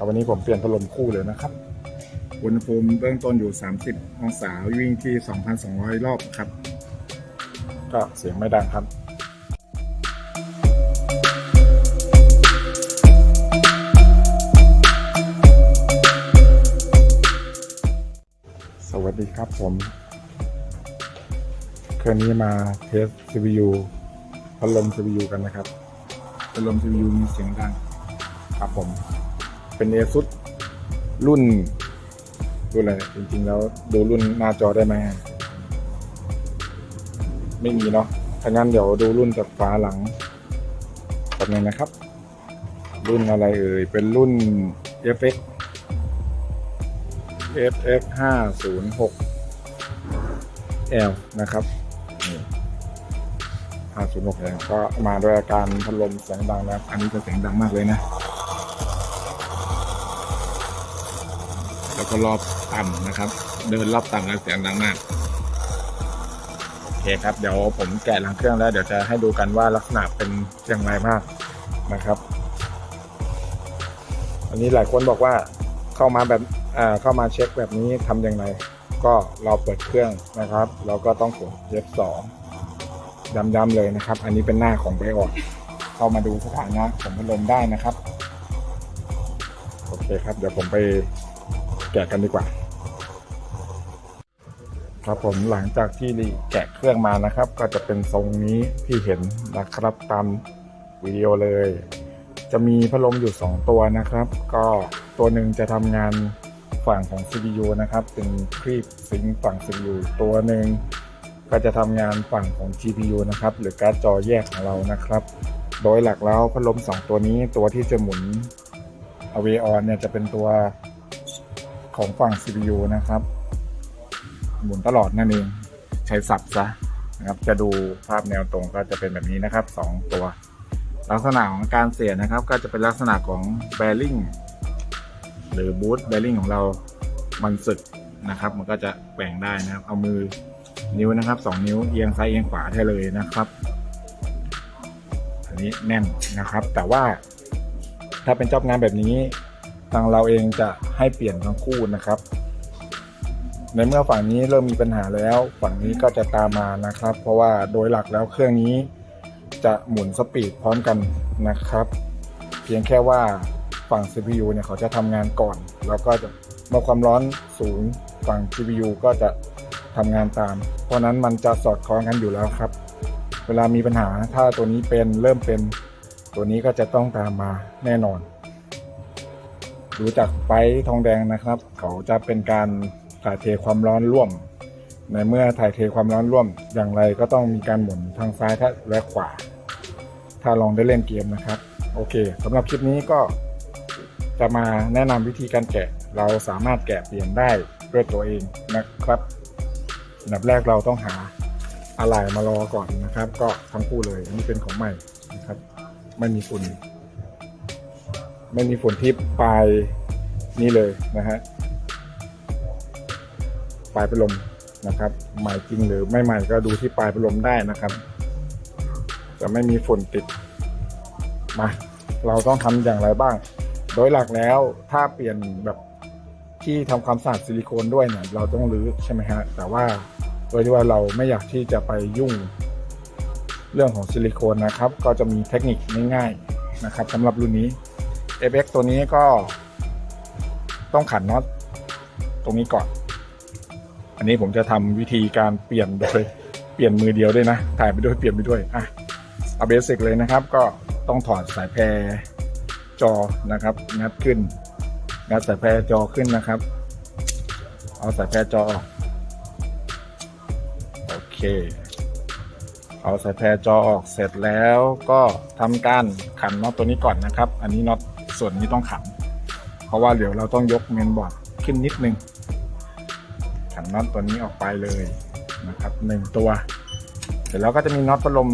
ครับวันนี้ผมเปลี่ยนพัดลมคู่เลยนะครับอุณหภูมิเบื้องต้นอยู่ 30 องศาวิ่งที่ 2,200 รอบครับ ก็เสียงไม่ดังครับสวัสดีครับผมเครื่องนี้มาเทส CPU พัดลม CPU กันนะครับ พัดลม CPU มีเสียงดัง ครับผม เป็นเอซุดรุ่น รุ่นอะไร จริง ๆ แล้วดูรุ่นหน้าจอได้ไหมไม่มีเนาะถ้างั้นเดี๋ยวดูรุ่นจากฝาหลังแป๊บนึงนะครับ รุ่นอะไรเอ่ย เป็นรุ่น FX FX 506 L นะครับนี่506 L ก็มาด้วยอาการพัดลมเสียงดังนะครับ อันนี้จะเสียงดังมากเลยนะ แล้วก็รอบต่ำนะครับ เดินรอบต่ำแล้วเสียงดังมากโอเคครับเดี๋ยวผมแกะหลังเครื่องแล้วเดี๋ยวจะให้ดูกันว่าลักษณะเป็นอย่างไรมากนะครับ อันนี้หลายคนบอกว่าเข้ามาแบบเข้ามาเช็คแบบนี้ทำอย่างไรก็เราเปิดเครื่องนะครับ เราก็ต้องกด F2 ย้ำๆเลยนะครับ อันนี้เป็นหน้าของไบออดเข้ามาดูสถานะของพัดลมได้นะครับ โอเคครับ เดี๋ยวผมไป แกะกันดีกว่า ครับผมหลังจากที่แกะเครื่องมานะครับ ก็จะเป็นทรงนี้ที่เห็นนะครับตามวิดีโอเลย จะมีพัดลมอยู่ 2 ตัวนะครับ ก็ตัวหนึ่งจะทำงานฝั่งของ CPU นะครับ เป็นครีบซิงฝั่ง CPU ตัวหนึ่งก็จะทำงานฝั่งของ GPU นะครับ หรือการ์ดจอแยกของเรานะครับ โดยหลักแล้วพัดลม 2 ตัวนี้ตัวที่จะหมุน a v e o n เนี่ยจะเป็นตัว ของฝั่ง CPU นะครับ หมุนตลอดนั่นเองใช้สับซะนะครับ จะดูภาพแนวตรงก็จะเป็นแบบนี้นะครับ 2 ตัว ลักษณะของการเสียนะครับ ก็จะเป็นลักษณะของ bearing หรือ boot bearing ของเรามันสึกนะครับ มันก็จะแกว่งได้นะครับ เอามือนิ้วนะครับ 2 นิ้วเอียงซ้ายเอียงขวาได้เลยนะครับ อันนี้แน่นนะครับ แต่ว่าถ้าเป็นจอบงานแบบนี้ ทางเราเองจะให้เปลี่ยนทั้งคู่นะครับ ในเมื่อฝั่งนี้เริ่มมีปัญหาแล้ว ฝั่งนี้ก็จะตามมานะครับ เพราะว่าโดยหลักแล้วเครื่องนี้จะหมุนสปีดพร้อมกันนะครับ เพียงแค่ว่าฝั่ง CPU เนี่ยเขาจะทำงานก่อน แล้วก็จะเมื่อความร้อนสูงฝั่ง GPU ก็จะทำงานตาม เพราะนั้นมันจะสอดคล้องกันอยู่แล้วครับ เวลามีปัญหาถ้าตัวนี้เป็นเริ่มเป็นตัวนี้ก็จะต้องตามมาแน่นอน ดูจากไปทองแดงนะครับ เขาจะเป็นการถ่ายเทความร้อนร่วม ในเมื่อถ่ายเทความร้อนร่วม อย่างไรก็ต้องมีการหมุนทางซ้ายและขวา ถ้าลองได้เล่นเกมนะครับ โอเคสำหรับคลิปนี้ก็จะมาแนะนำวิธีการแกะ เราสามารถแกะเปลี่ยนได้ด้วยตัวเองนะครับอันดับแรกเราต้องหาอะไหล่มารอก่อนนะครับ ก็ทั้งคู่เลยอันนี้เป็นของใหม่นะครับ ไม่มีฝุ่น ไม่มีฝนที่ปลายนี่เลยนะฮะปลายพัดลมนะครับใหม่จริงหรือไม่ใหม่ก็ดูที่ปลายพัดลมได้นะครับ จะไม่มีฝนติดมาเราต้องทำอย่างไรบ้าง โดยหลักแล้วถ้าเปลี่ยนแบบที่ทำความสะอาดซิลิโคนด้วยเนี่ยเราต้องรื้อใช่ไหมฮะแต่ว่าโดยที่ว่าเราไม่อยากที่จะไปยุ่งเรื่องของซิลิโคนนะครับ ก็จะมีเทคนิคง่ายๆนะครับสำหรับรุ่นนี้ FX ตัวนี้ก็ต้องขันน็อตตรงนี้ก่อน อันนี้ผมจะทำวิธีการเปลี่ยนโดยเปลี่ยนมือเดียวด้วยนะ ถ่ายไปด้วยเปลี่ยนไปด้วยอะเอาเบสิกเลยนะครับ ก็ต้องถอดสายแพรจอนะครับ งัดขึ้น งัดสายแพรจอขึ้นนะครับ เอาสายแพรจอออกโอเคเอาสายแพรจอออกเสร็จแล้วก็ทำการขันน็อตตัวนี้ก่อนนะครับ อันนี้น็อต ส่วนนี้ต้องขัน เพราะว่าเดี๋ยวเราต้องยกเมนบอร์ดขึ้นนิดนึง ขันน็อตตัวนี้ออกไปเลยนะครับหนึ่งตัว เสร็จแล้วก็จะมีน็อตพัดลม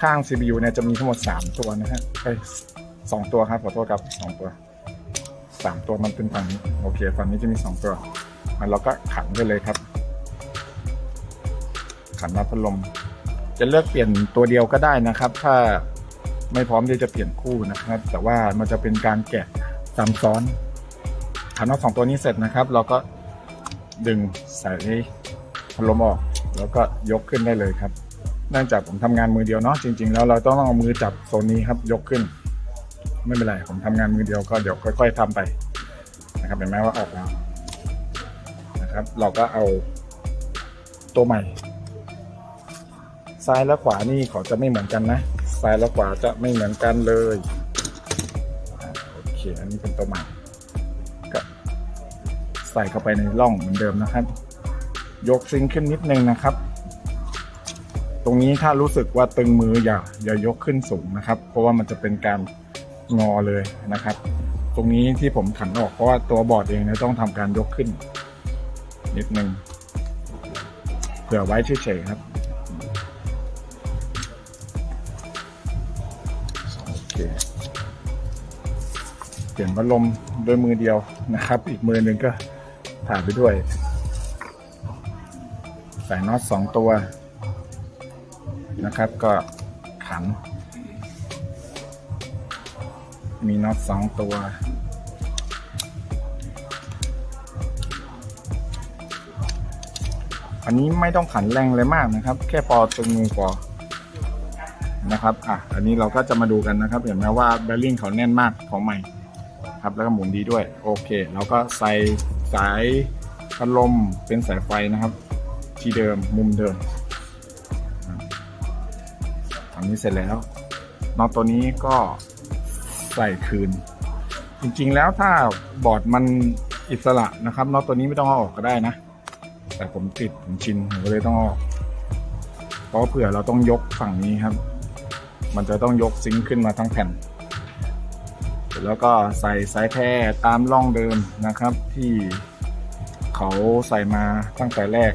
ข้าง CPU เนี่ยจะมีทั้งหมด 3 ตัวนะฮะเอ้ยสองตัวครับขอโทษครับสองตัวสามตัวมันเป็นฝั่งนี้โอเคฝั่งนี้จะมี 2 ตัวมันเราก็ขันไปเลยครับ ขันน็อตพัดลม จะเลือกเปลี่ยนตัวเดียวก็ได้นะครับ ถ้า ไม่พร้อมที่จะเปลี่ยนคู่นะครับ แต่ว่ามันจะเป็นการแกะซ้ำซ้อนขันน็อตสองตัวนี้เสร็จนะครับ เราก็ดึงสายพัดลมออก แล้วก็ยกขึ้นได้เลยครับเนื่องจากผมทำงานมือเดียวเนาะจริง ๆ แล้วเราต้องเอามือจับโซนนี้ครับ ยกขึ้น ไม่เป็นไรผมทำงานมือเดียวก็เดี๋ยวค่อย ๆทำไปนะครับเห็นไหมว่าออกแล้วนะครับ เราก็เอาตัวใหม่ ซ้ายและขวานี่เขาจะไม่เหมือนกันนะ ซ้ายและขวาจะไม่เหมือนกันเลยโอเคอันนี้เป็นตัวใหม่ก็ใส่เข้าไปในร่องเหมือนเดิมนะครับ ยกซิงขึ้นนิดนึงนะครับ ตรงนี้ถ้ารู้สึกว่าตึงมืออย่าอย่ายกขึ้นสูงนะครับ เพราะว่ามันจะเป็นการงอเลยนะครับ ตรงนี้ที่ผมขันออกเพราะว่าตัวบอร์ดเองเนี่ยต้องทำการยกขึ้น นิดนึงเผื่อไว้เฉยๆครับ เคเปลี่ยนพัดลมด้วยมือเดียวนะครับ อีกมือหนึ่งก็ถ่ายไปด้วย ใส่น็อตสองตัว นะครับก็ขัน มีน็อตสองตัว อันนี้ไม่ต้องขันแรงเลยมากนะครับ แค่พอตึงมือพอ นะครับอะอันนี้เราก็จะมาดูกันนะครับ เห็นไหมว่าแบลลิงเขาแน่นมากของใหม่ครับแล้วก็หมุนดีด้วย โอเค เราก็ใส่สายพัดลมเป็นสายไฟนะครับ ที่เดิมมุมเดิมอันนี้เสร็จแล้วนอตตัวนี้ก็ใส่คืน จริงๆแล้วถ้าบอร์ดมันอิสระนะครับนอตตัวนี้ไม่ต้องเอาออกก็ได้นะ แต่ผมติดผมชินผมก็เลยต้องอออกเพราะเผื่อเราต้องยกฝั่งนี้ครับ มันจะต้องยกซิงค์ขึ้นมาทั้งแผ่น แล้วก็ใส่สายแพร่ตามร่องเดิมนะครับ ที่เขาใส่มาตั้งแต่แรก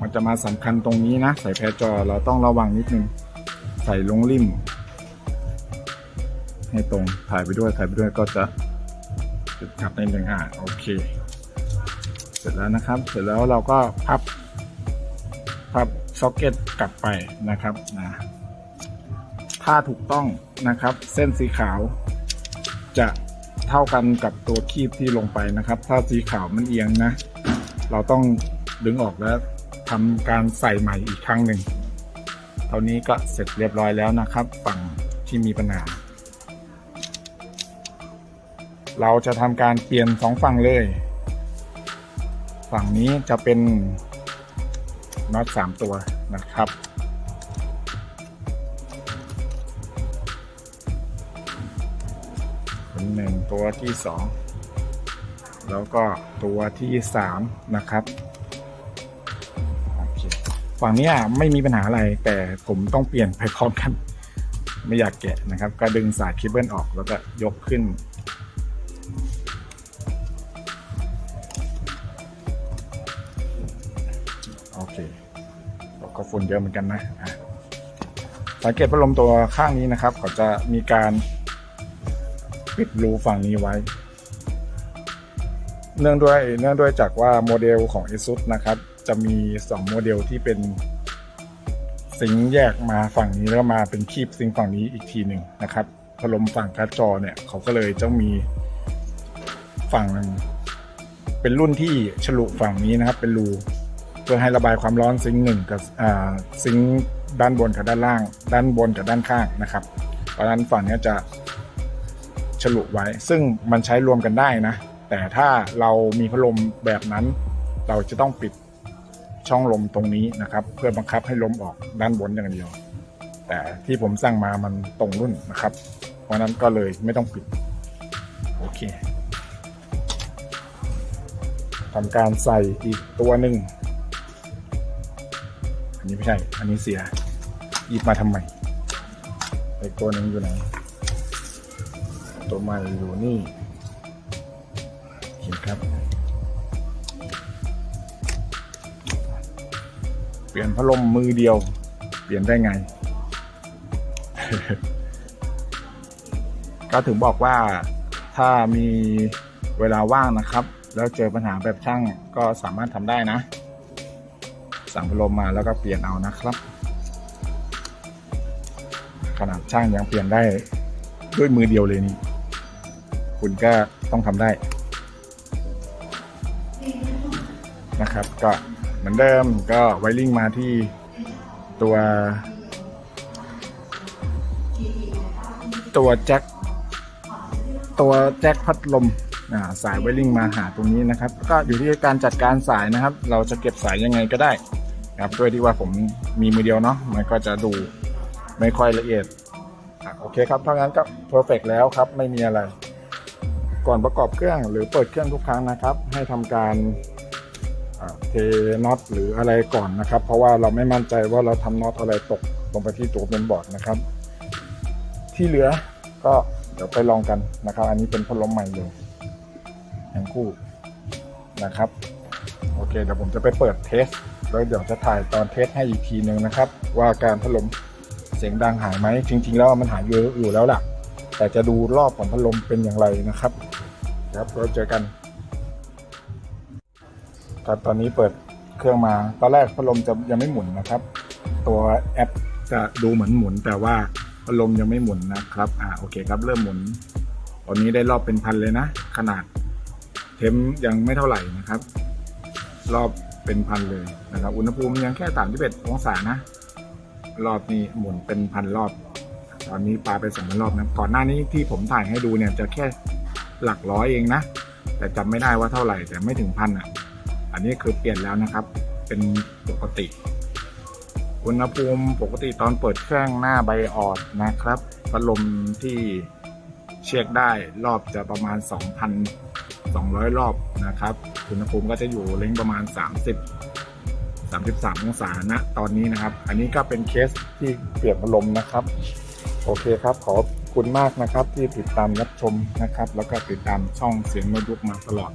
มันจะมาสำคัญตรงนี้นะ ใส่แพร่จอเราต้องระวังนิดนึง ใส่ลงริมให้ตรงถ่ายไปด้วยถ่ายไปด้วยก็จะจุดกลับในหนึ่งอะโอเค เสร็จแล้วนะครับ เสร็จแล้วเราก็พับ พับซ็อกเก็ตกลับไปนะครับนะถ้าถูกต้องนะครับ เส้นสีขาวจะเท่ากันกับตัวคีบที่ลงไปนะครับ ถ้าสีขาวมันเอียงนะ เราต้องดึงออกแล้วทำการใส่ใหม่อีกครั้งหนึ่งเท่านี้ก็เสร็จเรียบร้อยแล้วนะครับ ฝั่งที่มีปัญหา เราจะทำการเปลี่ยนสองฝั่งเลย ฝั่งนี้จะเป็น น็อตสามตัวนะครับนหนึ่งตัวที่สองแล้วก็ตัวที่สามนะครับโอเคฝั่งนี้ไม่มีปัญหาอะไรแต่ผมต้องเปลี่ยนไปพร้อมกัน ไม่อยากแกะนะครับ ก็ดึงสายเคเบิลออกแล้วก็ยกขึ้น เคก็ฝุ่นเยอะเหมือนกันนะสังเกตพัดลมตัวข้างนี้นะครับเขาจะมีการปิดรูฝั่งนี้ไว้ เนื่องด้วยเนื่องด้วยจากว่าโมเดลของ ASUS นะครับ จะมี 2 โมเดลที่เป็นซิงแยกมาฝั่งนี้แล้วมาเป็นคีบซิงฝั่งนี้อีกทีหนึ่งนะครับพัดลมฝั่งการ์ดจอเนี่ยเขาก็เลยต้องมีฝั่งเป็นรุ่นที่ฉลุฝั่งนี้นะครับ เป็นรู พื่อให้ระบายความร้อนซิงค์หนึ่งกับซิงค์ด้านบนกับด้านล่าง ด้านบนกับด้านข้างนะครับ เพราะฉะนั้นฝั่งนี้จะฉลุไว้ ซึ่งมันใช้รวมกันได้นะ แต่ถ้าเรามีพัดลมแบบนั้น เราจะต้องปิดช่องลมตรงนี้นะครับ เพื่อบังคับให้ลมออกด้านบนอย่างเดียว แต่ที่ผมสั่งมามันตรงรุ่นนะครับ เพราะนั้นก็เลยไม่ต้องปิด โอเคทำการใส่อีกตัวหนึ่ง อันนี้ไม่ใช่ อันนี้เสียหยิบมาทำไมไอตัวนึงอยู่ไหน ตัวใหม่อยู่นี่เห็นครับ เปลี่ยนพัดลมมือเดียว เปลี่ยนได้ไง ก็ถึงบอกว่าถ้ามีเวลาว่างนะครับ แล้วเจอปัญหาแบบช่างก็สามารถทำได้นะ สั่งพัดลมมาแล้วก็เปลี่ยนเอานะครับ ขนาดช่างยังเปลี่ยนได้ด้วยมือเดียวเลยนี่ คุณก็ต้องทำได้นะครับ ก็เหมือนเดิมก็ไวริงมาที่ตัว ตัวแจ็คตัวแจ็คพัดลมสายไวริงมาหาตรงนี้นะครับ ก็อยู่ที่การจัดการสายนะครับ เราจะเก็บสายยังไงก็ได้ นะครับด้วยที่ว่าผมมีมือเดียวเนาะมันก็จะดูไม่ค่อยละเอียดโอเคครับเท่านั้นก็เพอร์เฟกแล้วครับไม่มีอะไร ก่อนประกอบเครื่องหรือเปิดเครื่องทุกครั้งนะครับ ให้ทำการเทน็อตหรืออะไรก่อนนะครับ เพราะว่าเราไม่มั่นใจว่าเราทำน็อตอะไรตกลงไปที่ตัวเมนบอร์ดนะครับ ที่เหลือก็เดี๋ยวไปลองกันนะครับ อันนี้เป็นพัดลมใหม่เลยทั้งคู่นะครับ โอเคเดี๋ยวผมจะไปเปิดเทส แล้วเดี๋ยวจะถ่ายตอนเทสให้อีกทีหนึ่งนะครับ ว่าการพัดลมเสียงดังหายไหมจริง ๆ แล้วมันหายอยู่อยู่แล้วล่ะ แต่จะดูรอบของพัดลมเป็นอย่างไรนะครับครับเราเจอกันครับตอนนี้เปิดเครื่องมาตอนแรกพัดลมจะยังไม่หมุนนะครับ ตัวแอปจะดูเหมือนหมุน แต่ว่าพัดลมยังไม่หมุนนะครับอ่าโอเคครับเริ่มหมุน ตอนนี้ได้รอบเป็นพันเลยนะ ขนาดเทมยังไม่เท่าไหร่นะครับ รอบ เป็นพันเลยนะครับอุณหภูมิยังแค่สามที่เอ็ดองศานะ รอบนี้หมุนเป็นพันรอบ ตอนนี้ปลาไปสองพันรอบนะก่อนหน้านี้ที่ผมถ่ายให้ดูเนี่ยจะแค่หลักร้อยเองนะ แต่จำไม่ได้ว่าเท่าไหร่แต่ไม่ถึงพันอะ อันนี้คือเปลี่ยนแล้วนะครับ เป็นปกติอุณหภูมิปกติตอนเปิดเครื่องหน้าใบออดนะครับพัดลมที่เช็คได้รอบจะประมาณ 2,200 รอบนะครับ อุณหภูมิก็จะอยู่เลงประมาณ 30 33 องศาณตอนนี้นะครับ อันนี้ก็เป็นเคสที่เปลี่ยนพัดลมนะครับ โอเคครับ ขอบคุณมากนะครับที่ติดตามรับชมนะครับ แล้วก็ติดตามช่องเสียงโน้ตบุ๊กมาตลอด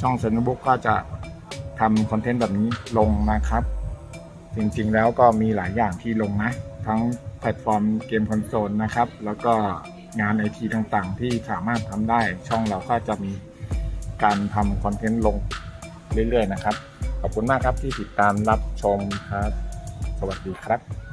ช่องเสียงโน้ตบุ๊กก็จะทำคอนเทนต์แบบนี้ลงนะครับ จริงๆแล้วก็มีหลายอย่างที่ลงนะ ทั้งแพลตฟอร์มเกมคอนโซลนะครับ แล้วก็งานไอทีต่างๆ ที่สามารถทำได้ช่องเราก็จะมี การทำคอนเทนต์ลงเรื่อยๆนะครับ ขอบคุณมากครับที่ติดตามรับชมครับ สวัสดีครับ